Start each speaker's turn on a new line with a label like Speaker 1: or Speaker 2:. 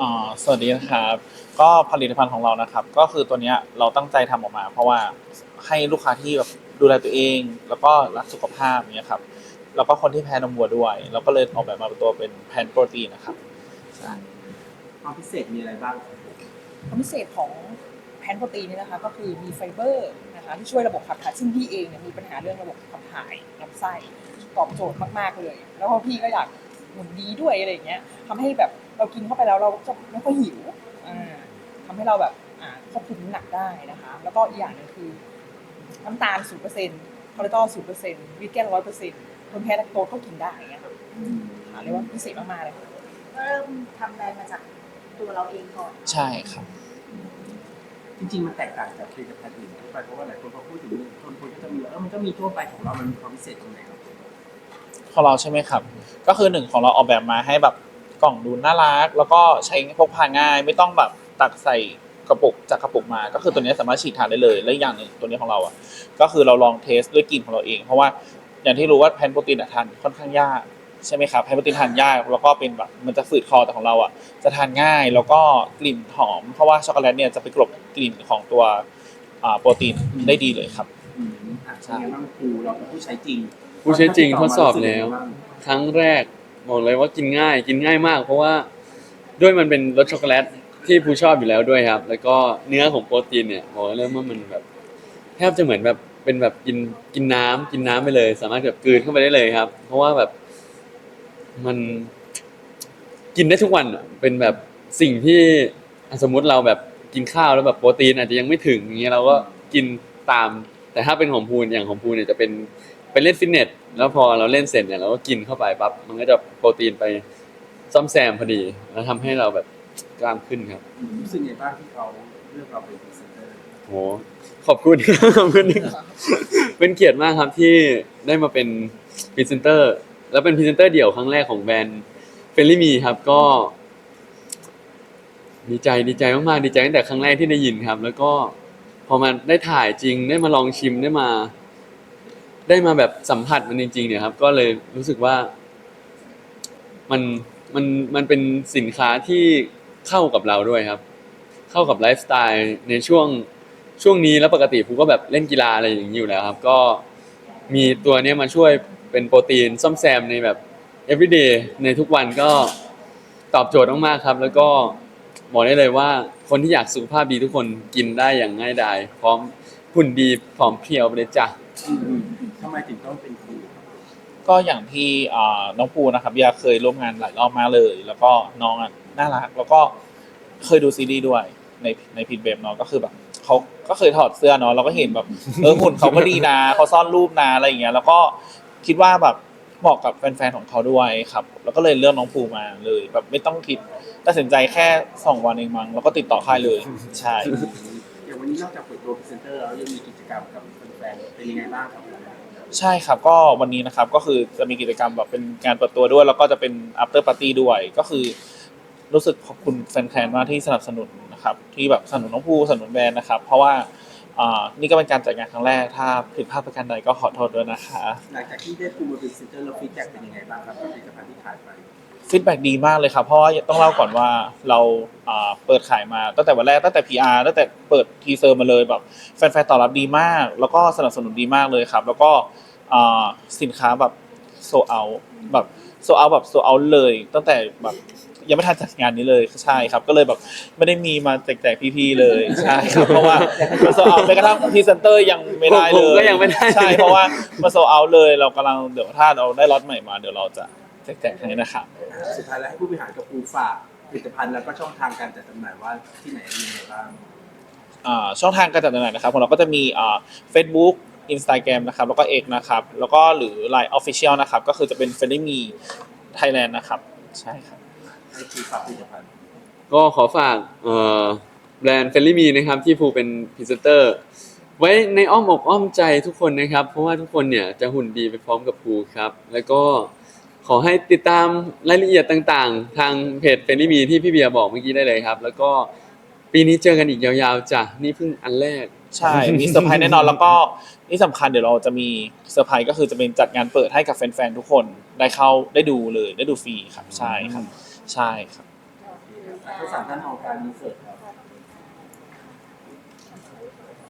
Speaker 1: อ่าสวัสดีนะครับ ก็ผลิตภัณฑ์ของเรานะครับ ก็คือตัวเนี้ยเราตั้งใจทำออกมา เพราะว่าให้ลูกค้าที่แบบดูแลตัวเอง แล้วก็รักสุขภาพเนี้ยครับแล้วก็คนที่แพ้นมวัวด้วยเราก็เลยออกแบบมาเป็นตัวเป็นแพนโปรตีนนะครับใช่
Speaker 2: ความพิเศษมีอะไรบ้าง
Speaker 3: ความพิเศษของแพนโปรตีนเนี่ยนะคะ ก็คือมีไฟเบอร์นะคะที่ช่วยระบบขับถ่ายซึ่งพี่เองเนี่ยมีปัญหาเรื่องระบบขับถ่ายลำไส้ตอบโจทย์มากๆเลย แล้วพอพี่ก็อยากหุ่นดีด้วยอะไรอย่างเงี้ยทำให้แบบ เรากินเข้าไปแล้วเราจะไม่ค่อยหิวอ่าทำให้เราแบบอ่าควบคุมน้ำหนักได้นะคะ แล้วก็อีกอย่างหนึงคือน้ำตาล0%คอเลสเตอรอล0%วีแกน100%คนแพ้แลคโตสก็กินได้อย่างเงี้ยค่ะอ่าเรียกว่าพิเศษมากๆเลยค่ะ
Speaker 4: ก็เริ่มทำแบรนด์มาจากตัวเราเองก่อน
Speaker 1: ใช่ครับ
Speaker 2: จริงๆมันแตกต่างจากผลิตภัณฑ์อื่นทั่วไปเพราะว่าหลายคนพอพูดถึงคนคนก็จะมีว่าเออมันก็มีทั่วไปของเรา มันมีความพิเศษตรงไหนครับ
Speaker 1: ของเราใช่ไหมครับ ก็คือหนึ่งของเราออกแบบมาให้แบบ กล่องดูน่ารัก แล้วก็ใช้พกพาง่าย ไม่ต้องแบบตักใส่กระปุกจากกระปุกมา ก็คือตัวนี้สามารถฉีดทานได้เลย และอีกอย่างหนึ่งตัวนี้ของเราอะ ก็คือเราลองเทสด้วยกลิ่นของเราเอง เพราะว่าอย่างที่รู้ว่าแพนโปรตีนอะทานค่อนข้างยากใช่ไหมครับแพนโปรตีนทานยากแล้วก็เป็นแบบมันจะฝืดคอแต่ของเราอะจะทานง่ายแล้วก็กลิ่นหอม เพราะว่าช็อกโกแลตเนี่ยจะไปกลบกลิ่นของตัวอ่าโปรตีนได้ดีเลยครับ
Speaker 2: อืมอะใช่บ้างครูเราเป็นผู้ใช้จริง
Speaker 5: ผู้ใช้จริงทดสอบ
Speaker 2: รู้สึก
Speaker 5: แล้ว
Speaker 2: ยังไงบ้าง
Speaker 5: ครั้งแรก บอกเลยว่ากินง่ายกินง่ายมาก เพราะว่าด้วยมันเป็นรสช็อกโกแลตที่ผู้ชอบอยู่แล้วด้วยครับ แล้วก็เนื้อของโปรตีนเนี่ยบอกเลยว่ามันแบบแทบจะเหมือนแบบเป็นแบบกินกินน้ำกินน้ำไปเลย สามารถแบบกลืนเข้าไปได้เลยครับ เพราะว่าแบบมันกินได้ทุกวันเป็นแบบสิ่งที่สมมุติเราแบบกินข้าวแล้วแบบโปรตีนอาจจะยังไม่ถึงอย่างเงี้ยเราก็กินตาม แต่ถ้าเป็นของพูนอย่างของพูนเนี่ยจะเป็น ไปเล่นฟิตเนสแล้วพอเราเล่นเสร็จเนี่ยเราก็กินเข้าไปปั๊บมันก็จะโปรตีนไปซ่อมแซมพอดี แล้วทำให้เราแบบกล้ามขึ้นครับ
Speaker 2: รู้สึกไงบ้างที่เขาเลือกเราเป็นพรีเซนเตอร์
Speaker 5: โหขอบคุณ ขอบคุณเป็นเกียรติมากครับที่ได้มาเป็นพรีเซนเตอร์ แล้วเป็นพรีเซนเตอร์เดี่ยวครั้งแรกของแบรนด์เฟลลี่มีครับก็ ดีใจดีใจมากๆดีใจตั้งแต่ครั้งแรกที่ได้ยินครับ แล้วก็พอมาได้ถ่ายจริงได้มาลองชิมได้มา ได้มาแบบสัมผัสมันจริงๆเนี่ยครับ ก็เลยรู้สึกว่า มันมันมันเป็นสินค้าที่เข้ากับเราด้วยครับ เข้ากับไลฟ์สไตล์ในช่วงช่วงนี้แล้วปกติผมก็แบบเล่นกีฬาอะไรอย่างนี้อยู่แล้วครับ ก็มีตัวนี้มาช่วยเป็นโปรตีนซ่อมแซมในแบบ everyday ในทุกวันก็ตอบโจทย์มากๆครับ แล้วก็บอกได้เลยว่าคนที่อยากสุขภาพดีทุกคนกินได้อย่างง่ายดายพร้อมหุ่นดีผอมเพรียวไปเลยจ้ะ
Speaker 2: มทำไมถึงต้องเป็นครู
Speaker 1: ก็อย่างที่อ่าน้องปูนะครับยาเคยร่วมงานหลายรอบมากเลย แล้วก็น้องอะน่ารัก แล้วก็เคยดูซีรีส์ด้วยในในพิทเบมเนาะก็คือแบบเขาก็เคยถอดเสื้อเนาะเราก็เห็นแบบเออหุ่นเขาก็ดีนะเขาซ่อนรูปนะอะไรอย่างเงี้ย แล้วก็คิดว่าแบบเหมาะกับแฟนๆของเขาด้วยครับ แล้วก็เลยเลือกน้องปูมาเลย แบบไม่ต้องคิดตัดสินใจแค่สองวันเองมั้งแล้วก็ติดต่อค่ายเลย ใช่
Speaker 2: นี้นอกจากเปิดตัวพรีเซนเตอร์แล้วยังมีกิจกรรมกับแฟนๆเป็นยังไงบ้างครับ
Speaker 1: ใช่ครับก็วันนี้นะครับก็คือจะมีกิจกรรมแบบเป็นการเปิดตัวด้วย แล้วก็จะเป็น after party ด้วยก็คือ รู้สึกขอบคุณแฟนๆมากที่สนับสนุนนะครับที่แบบสนับสนุนน้องภูสนับสนุนแบรนด์นะครับ เพราะว่า อ่านี่ก็เป็นการจัดงานครั้งแรก ถ้าผิดพลาดประการใดก็ขอโทษด้วยนะคะ
Speaker 2: หลังจากที่ได้ครูมาเป็นพรีเซนเตอร์แล้วฟีดแบ็กเป็นยังไงบ้างครับกับผลิตภัณฑ์ที่ขายไป
Speaker 1: ฟีดแบ็ดีมากเลยครับ เพราะว่าต้องเล่าก่อนว่าเราอ่าเปิดขายมาตั้งแต่วันแรกตั้งแต่ PR ตั้งแต่เปิดทีเซอร์มาเลยแบบแฟนๆตอบรับดีมาก แล้วก็สนับสนุนดีมากเลยครับ แล้วก็อ่าสินค้าแบบโซเอาแบบ โซเอาแบบโซเอาเลย ตั้งแต่แบบยังไม่ทันจัดงานนี้เลยใช่ครับ ก็เลยแบบไม่ได้มีมาแจกๆพี่ๆเลยใช่ครับเพราะว่าโซเอาไปกระทั่งพรีเซนเตอร์ยังไม่ได้
Speaker 5: ผม
Speaker 1: เลย
Speaker 5: ก็ยังไม่ได้
Speaker 1: ใช่เพราะว่ามาโซเอาเลยเรากำลังเดี๋ยวถ้าเราได้ล็อตใหม่มาเดี๋ยวเราจะแจกๆให้นะครับ
Speaker 2: สุดท้ายแล้วให้ผู้บริหารกับครูฝากผลิตภัณฑ์แล้วก็ช่องทางการจัดจำหน่ายว่าที่ไหนมีอะไรบ้าง
Speaker 1: อ่าช่องทางการจัดจำหน่ายนะครับของเราก็จะมีอ่า Facebook Instagram นะครับ แล้วก็เอกนะครับ แล้วก็หรือ Line Official นะครับ ก็คือจะเป็น f r e n d m e Thailand นะครับ ใช่ครับ
Speaker 2: ให้ครูฝากผลิตภัณฑ์
Speaker 5: ก็ขอฝากเอ่อแบรนด์เฟลลี่มีนะครับที่ภูเป็นพรีเซนเตอร์ ไว้ในอ้อมอกอ้อมใจทุกคนนะครับ เพราะว่าทุกคนเนี่ยจะหุ่นดีไปพร้อมกับภูครับ แล้วก็ขอให้ติดตามรายละเอียดต่างๆ ทางเพจเฟลลี่มีที่พี่เบียร์บอกเมื่อกี้ได้เลยครับ แล้วก็ปีนี้เจอกันอีกยาวๆจ้ะนี่เพิ่งอันแรก
Speaker 1: ใช่ มีเซอร์ไพรส์แน่นอนแล้วก็ที่สำคัญเดี๋ยวเราจะมีเซอร์ไพรส์ก็คือจะเป็นจัดงานเปิดให้กับแฟนๆทุกคนได้เข้าได้ดูเลยได้ดูฟรีครับ ใช่ครับ ใช่ครับ
Speaker 2: ทั้งสามท่านมองการรีเสิร์ชครับ